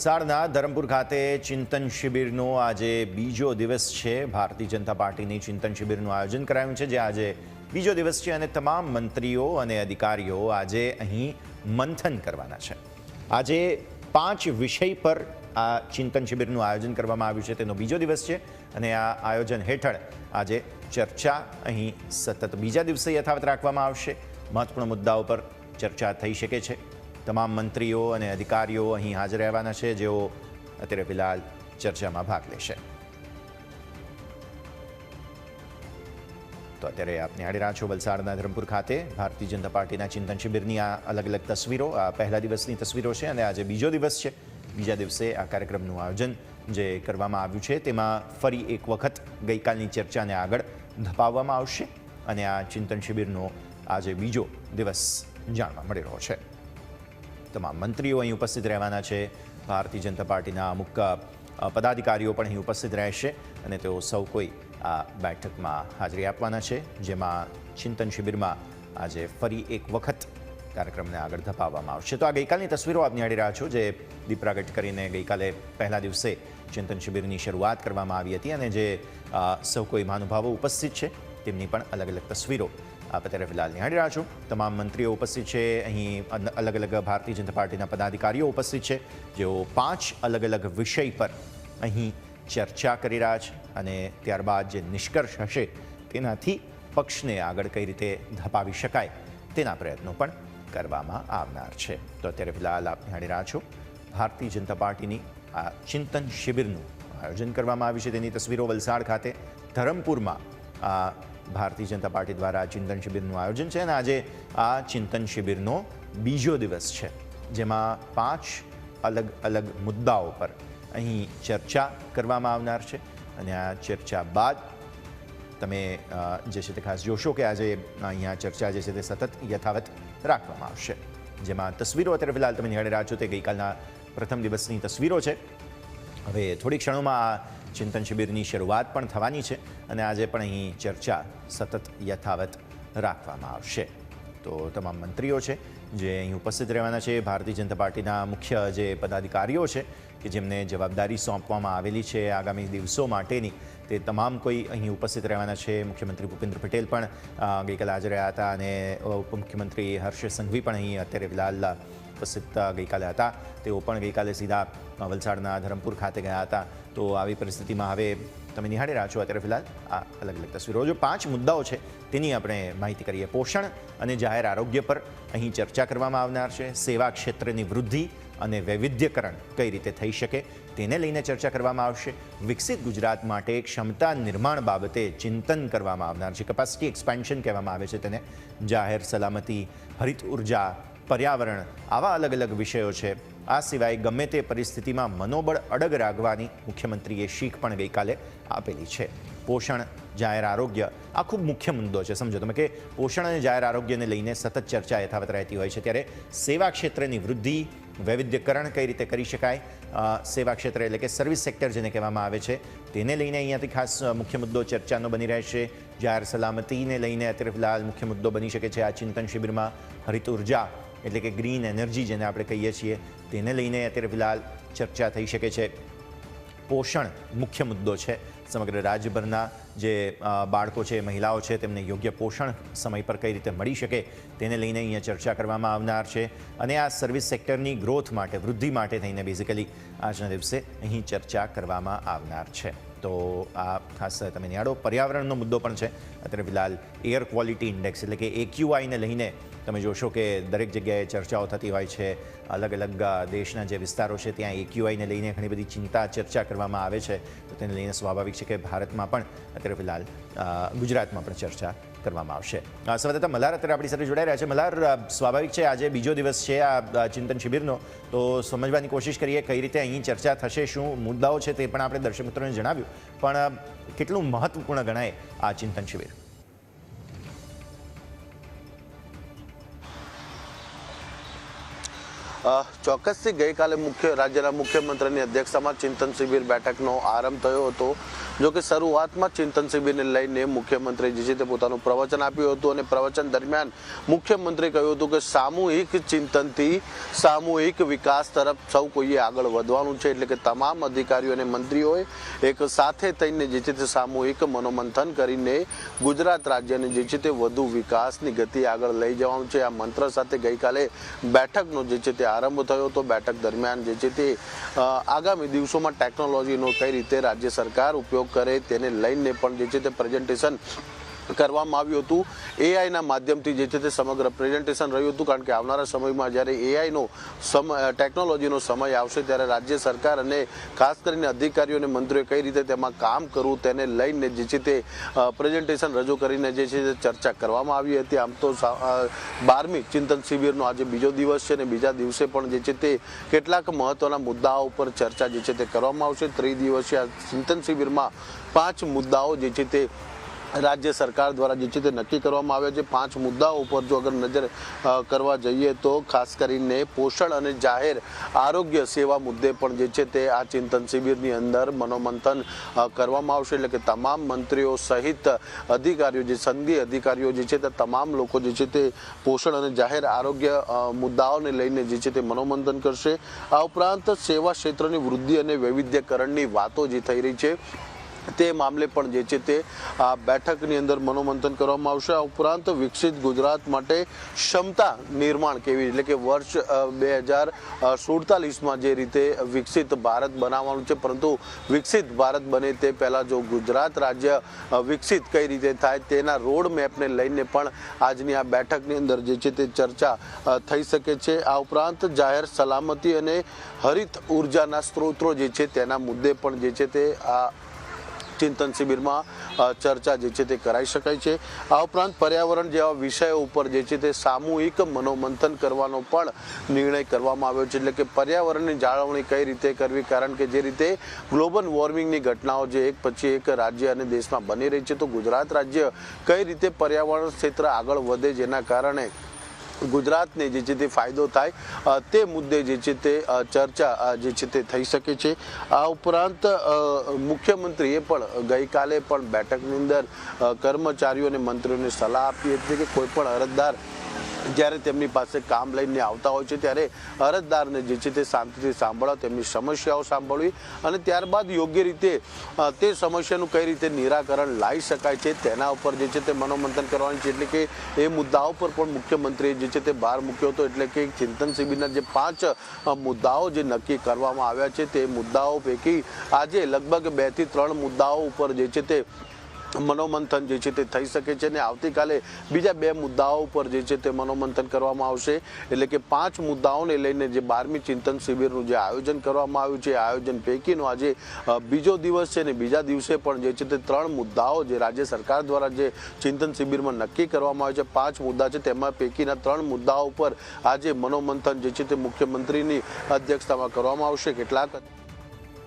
વલસાડના ધરમપુર ખાતે ચિંતન શિબિરનો આજે બીજો દિવસ છે. ભારતીય જનતા પાર્ટીની ચિંતન શિબિરનું આયોજન કરાયું છે, જે આજે બીજો દિવસ છે અને તમામ મંત્રીઓ અને અધિકારીઓ આજે અહીં મંથન કરવાના છે. આજે પાંચ વિષય પર આ ચિંતન શિબિરનું આયોજન કરવામાં આવ્યું છે, તેનો બીજો દિવસ છે અને આ આયોજન હેઠળ આજે ચર્ચા અહીં સતત બીજા દિવસે યથાવત રાખવામાં આવશે. મહત્વપૂર્ણ મુદ્દાઓ પર ચર્ચા થઈ શકે છે. તમામ મંત્રીઓ અને અધિકારીઓ અહીં હાજર રહેવાના છે, જેઓ અત્યારે ફિલહાલ ચર્ચામાં ભાગ લેશે. તો અત્યારે આપ નિહાળી રહ્યા છો વલસાડના ધરમપુર ખાતે. ભારતીય જનતા પાર્ટીના ચિંતન શિબિરની આ અલગ અલગ તસવીરો, આ પહેલા દિવસની તસવીરો છે અને આજે બીજો દિવસ છે. બીજા દિવસે આ કાર્યક્રમનું આયોજન જે કરવામાં આવ્યું છે, તેમાં ફરી એક વખત ગઈકાલની ચર્ચાને આગળ ધપાવવામાં આવશે અને આ ચિંતન શિબિરનો આજે બીજો દિવસ જાણવા મળી રહ્યો છે. તમામ મંત્રીઓ અહીં ઉપસ્થિત રહેવાના છે. ભારતીય જનતા પાર્ટીના અમુક પદાધિકારીઓ પણ અહીં ઉપસ્થિત રહેશે અને તેઓ સૌ કોઈ આ બેઠકમાં હાજરી આપવાના છે. જેમાં ચિંતન શિબિરમાં આજે ફરી એક વખત કાર્યક્રમને આગળ ધપાવવામાં આવશે. તો આ ગઈકાલની તસવીરો આપ નિહાળી રહ્યા છો, જે દીપ પ્રાગટ કરીને ગઈકાલે પહેલા દિવસે ચિંતન શિબિરની શરૂઆત કરવામાં આવી હતી અને જે સૌ કોઈ મહાનુભાવો ઉપસ્થિત છે, તેમની પણ અલગ અલગ તસવીરો આપ અત્યારે ફિલહાલ નિહાળી રહ્યા છો. તમામ મંત્રીઓ ઉપસ્થિત છે. અહીં અલગ અલગ ભારતીય જનતા પાર્ટીના પદાધિકારીઓ ઉપસ્થિત છે. જેઓ પાંચ અલગ અલગ વિષય પર અહીં ચર્ચા કરી રહ્યા છે અને ત્યારબાદ જે નિષ્કર્ષ હશે તેનાથી પક્ષને આગળ કઈ રીતે ધપાવી શકાય તેના પ્રયત્નો પણ કરવામાં આવનાર છે. તો અત્યારે ફિલહાલ આપ નિહાળી રહ્યા છો. ભારતીય જનતા પાર્ટીની આ ચિંતન શિબિરનું આયોજન કરવામાં આવ્યું છે. તેની તસવીરો વલસાડ ખાતે ધરમપુરમાં ભારતીય જનતા પાર્ટી દ્વારા ચિંતન શિબિરનું આયોજન છે અને આજે આ ચિંતન શિબિરનો બીજો દિવસ છે, જેમાં પાંચ અલગ અલગ મુદ્દાઓ પર અહીં ચર્ચા કરવામાં આવનાર છે અને આ ચર્ચા બાદ તમે જે છે તે ખાસ જોશો કે આજે અહીંયા ચર્ચા જે છે તે સતત યથાવત રાખવામાં આવશે. જેમાં તસવીરો અત્યારે ફિલહાલ તમે નિહાળી રહ્યા છો તે ગઈકાલના પ્રથમ દિવસની તસવીરો છે. હવે થોડી ક્ષણોમાં આ ચિંતન શિબિરની શરૂઆત પણ થવાની છે અને આજે પણ અહીં ચર્ચા સતત યથાવત રાખવામાં આવશે. તો તમામ મંત્રીઓ છે, જે અહીં ઉપસ્થિત રહેવાના છે, ભારતીય જનતા પાર્ટીના મુખ્ય જે પદાધિકારીઓ છે, કે જેમને જવાબદારી સોંપવામાં આવેલી છે આગામી દિવસો માટેની, તે તમામ કોઈ અહીં ઉપસ્થિત રહેવાના છે. મુખ્યમંત્રી ભૂપેન્દ્ર પટેલ પણ ગઈકાલે હાજર રહ્યા હતા અને ઉપમુખ્યમંત્રી હર્ષ સંઘવી પણ અહીં અત્યારે ફિલહાલ ઉપસ્થિત ગઈકાલે હતા. તેઓ પણ ગઈકાલે સીધા વલસાડના ધરમપુર ખાતે ગયા હતા. તો આવી પરિસ્થિતિમાં હવે તમે નિહાળી રહ્યા છો અત્યારે ફિલહાલ આ અલગ અલગ તસવીરો. જો પાંચ મુદ્દાઓ છે, તેની આપણે માહિતી કરીએ. પોષણ અને જાહેર આરોગ્ય પર અહીં ચર્ચા કરવામાં આવનાર છે. સેવા ક્ષેત્રની વૃદ્ધિ અને વૈવિધ્યકરણ કઈ રીતે થઈ શકે તેને લઈને ચર્ચા કરવામાં આવશે. વિકસિત ગુજરાત માટે ક્ષમતા નિર્માણ બાબતે ચિંતન કરવામાં આવનાર છે. કેપેસિટી એક્સપાન્શન કહેવામાં આવે છે તેને. જાહેર સલામતી, હરિત ઊર્જા પર્યાવરણ આવા અલગ અલગ વિષયો છે. આ સિવાય ગમે તે પરિસ્થિતિમાં મનોબળ અડગ રાખવાની મુખ્યમંત્રીએ શીખ પણ ગઈકાલે આપેલી છે. પોષણ, જાહેર આરોગ્ય, આ ખૂબ મુખ્ય મુદ્દો છે. સમજો તમે કે પોષણ અને જાહેર આરોગ્યને લઈને સતત ચર્ચા યથાવત રહેતી હોય છે. ત્યારે સેવા ક્ષેત્રની વૃદ્ધિ, વૈવિધ્યકરણ કઈ રીતે કરી શકાય? સેવા ક્ષેત્ર એટલે કે સર્વિસ સેક્ટર જેને કહેવામાં આવે છે, તેને લઈને અહીંયાથી ખાસ મુખ્ય મુદ્દો ચર્ચાનો બની રહેશે જાહેર સલામતીને લઈને અત્યારે ફિલહાલ મુખ્ય મુદ્દો બની શકે છે આ ચિંતન શિબિરમાં. હરિત ઊર્જા એટલે કે ગ્રીન એનર્જી જેને આપણે કહીએ છીએ, તેને લઈને અત્યારે ફિલહાલ ચર્ચા થઈ શકે છે. પોષણ મુખ્ય મુદ્દો છે. સમગ્ર રાજ્યભરના જે બાળકો છે, મહિલાઓ છે, તેમને યોગ્ય પોષણ સમય પર કઈ રીતે મળી શકે તેને લઈને અહીંયા ચર્ચા કરવામાં આવનાર છે. અને આ સર્વિસ સેક્ટરની ગ્રોથ માટે, વૃદ્ધિ માટે થઈને બેઝિકલી આજના દિવસે અહીં ચર્ચા કરવામાં આવનાર છે. તો આ ખાસ તમે નિહાળો, પર્યાવરણનો મુદ્દો પણ છે. અત્યારે ફિલહાલ એર ક્વોલિટી ઇન્ડેક્સ એટલે કે એક્યુઆઈને લઈને તમે જોશો કે દરેક જગ્યાએ ચર્ચાઓ થતી હોય છે. અલગ અલગ દેશના જે વિસ્તારો છે, ત્યાં એક્યુઆઈને લઈને ઘણી બધી ચિંતા, ચર્ચા કરવામાં આવે છે. તો તેને લઈને સ્વાભાવિક છે કે ભારતમાં પણ અત્યારે ફિલહાલ ગુજરાતમાં પણ ચર્ચા કરવામાં આવશે. સંવાદદાતા મલાર અત્યારે આપણી સાથે જોડાઈ રહ્યા છે. મલાર સ્વાભાવિક છે આજે બીજો દિવસ છે આ ચિંતન શિબિરનો. તો સમજવાની કોશિશ કરીએ કઈ રીતે અહીં ચર્ચા થશે, શું મુદ્દાઓ છે તે પણ આપણે દર્શક મિત્રોને જણાવ્યું. પણ કેટલું મહત્વપૂર્ણ ગણાય આ ચિંતન શિબિર? ચોક્કસથી ગઈકાલે મુખ્ય રાજ્યના મુખ્યમંત્રીની અધ્યક્ષતામાં ચિંતન શિબિર બેઠકનો આરંભ થયો હતો. જો કે શરૂઆતમાં ચિંતન શિબિરને લઈને મુખ્યમંત્રી જે છે તે પોતાનું પ્રવચન આપ્યું હતું અને પ્રવચન દરમિયાન મુખ્યમંત્રી કહ્યું હતું કે સામૂહિક ચિંતનથી સામૂહિક વિકાસ તરફ સૌ કોઈએ આગળ વધવાનું છે. એટલે કે તમામ અધિકારીઓ અને મંત્રીઓએ એક સાથે થઈને જે છે તે સામૂહિક મનોમંથન કરીને ગુજરાત રાજ્યને જે છે તે વધુ વિકાસની ગતિ આગળ લઈ જવાનું છે. આ મંત્ર સાથે ગઈકાલે બેઠકનો જે છે તે આરંભ થયો હતો. બેઠક દરમિયાન જે છે તે આગામી દિવસોમાં ટેકનોલોજીનો કઈ રીતે રાજ્ય સરકાર ઉપયોગ કરે તેને લઈને પણ જે છે તે પ્રેઝન્ટેશન કરવામાં આવ્યું હતું. એઆઈના માધ્યમથી જે છે તે સમગ્ર પ્રેઝન્ટેશન રહ્યું હતું, કારણ કે આવનારા સમયમાં જ્યારે એઆઈનો સમય ટેકનોલોજીનો સમય આવશે, ત્યારે રાજ્ય સરકાર અને ખાસ કરીને અધિકારીઓ અને મંત્રીઓ કઈ રીતે તેમાં કામ કરવું તેને લઈને જે છે તે પ્રેઝન્ટેશન રજૂ કરીને જે છે તે ચર્ચા કરવામાં આવી હતી. આમ તો બારમી ચિંતન શિબિરનો આજે બીજો દિવસ છે અને બીજા દિવસે પણ જે છે તે કેટલાક મહત્વના મુદ્દાઓ ઉપર ચર્ચા જે છે તે કરવામાં આવશે. ત્રિદિવસીય ચિંતન શિબિરમાં પાંચ મુદ્દાઓ જે છે તે રાજ્ય સરકાર દ્વારા જે છે તે નક્કી કરવામાં આવ્યા છે. પાંચ મુદ્દાઓ ઉપર જો અગર નજર કરવા જઈએ તો ખાસ કરીને પોષણ અને જાહેર આરોગ્ય સેવા મુદ્દે પણ જે છે તે આ ચિંતન શિબિરની અંદર મનોમંથન કરવામાં આવશે. એટલે કે તમામ મંત્રીઓ સહિત અધિકારીઓ જે સંઘી અધિકારીઓ જે છે તે, તમામ લોકો જે છે તે પોષણ અને જાહેર આરોગ્ય મુદ્દાઓને લઈને જે છે તે મનોમંથન કરશે. આ ઉપરાંત સેવા ક્ષેત્રની વૃદ્ધિ અને વૈવિધ્યકરણની વાતો જે થઈ રહી છે તે મામલે પણ જે છે તે આ બેઠકની અંદર મનોમંથન કરવામાં આવશે. આ ઉપરાંત વિકસિત ગુજરાત માટે ક્ષમતા નિર્માણ કેવી એટલે કે વર્ષ બે હજાર સુડતાલીસમાં જે રીતે વિકસિત ભારત બનાવવાનું છે, પરંતુ વિકસિત ભારત બને તે પહેલાં જો ગુજરાત રાજ્ય વિકસિત કઈ રીતે થાય તેના રોડ મેપને લઈને પણ આજની આ બેઠકની અંદર જે છે તે ચર્ચા થઈ શકે છે. આ ઉપરાંત જાહેર સલામતી અને હરિત ઉર્જાના સ્ત્રોતો જે છે તેના મુદ્દે પણ જે છે તે આ ચિંતન શિબિરમાં ચર્ચા જે છે તે કરાઈ શકાય છે. આ ઉપરાંત પર્યાવરણ જેવા વિષયો ઉપર જે છે તે સામૂહિક મનોમંથન કરવાનો પણ નિર્ણય કરવામાં આવ્યો છે. એટલે કે પર્યાવરણની જાળવણી કઈ રીતે કરવી? કારણ કે જે રીતે ગ્લોબલ વોર્મિંગની ઘટનાઓ જે એક પછી એક રાજ્ય અને દેશમાં બની રહી છે, તો ગુજરાત રાજ્ય કઈ રીતે પર્યાવરણ ક્ષેત્ર આગળ વધે જેના કારણે ગુજરાતને જે છે તે ફાયદો થાય તે મુદ્દે જે છે તે ચર્ચા જે છે તે થઈ શકે છે. આ ઉપરાંત મુખ્યમંત્રીએ પણ ગઈકાલે પણ બેઠકની અંદર કર્મચારીઓને મંત્રીઓને સલાહ આપી હતી કે કોઈ પણ અરજદાર જ્યારે તેમની પાસે કામ લઈને આવતા હોય છે, ત્યારે અરજદારને જે છે તે શાંતિથી સાંભળવા, તેમની સમસ્યાઓ સાંભળવી અને ત્યારબાદ યોગ્ય રીતે તે સમસ્યાનું કઈ રીતે નિરાકરણ લાવી શકાય છે, તેના ઉપર જે છે તે મનોમંથન કરવાની છે. એટલે કે એ મુદ્દાઓ પર પણ મુખ્યમંત્રીએ જે છે તે બહાર મૂક્યો હતો. એટલે કે ચિંતન શિબિરના જે પાંચ મુદ્દાઓ જે નક્કી કરવામાં આવ્યા છે, તે મુદ્દાઓ પૈકી આજે લગભગ બેથી ત્રણ મુદ્દાઓ ઉપર જે છે તે મનોમંથન જે છે તે થઈ શકે છે અને આવતીકાલે બીજા બે મુદ્દાઓ ઉપર જે છે તે મનોમંથન કરવામાં આવશે. એટલે કે પાંચ મુદ્દાઓને લઈને જે બારમી ચિંતન શિબિરનું જે આયોજન કરવામાં આવ્યું છે આયોજન પૈકીનો આજે બીજો દિવસ છે અને બીજા દિવસે પણ જે છે તે ત્રણ મુદ્દાઓ જે રાજ્ય સરકાર દ્વારા જે ચિંતન શિબિરમાં નક્કી કરવામાં આવ્યું છે, પાંચ મુદ્દા છે તેમાં પૈકીના ત્રણ મુદ્દાઓ ઉપર આજે મનોમંથન જે છે તે મુખ્યમંત્રીની અધ્યક્ષતામાં કરવામાં આવશે. કેટલાક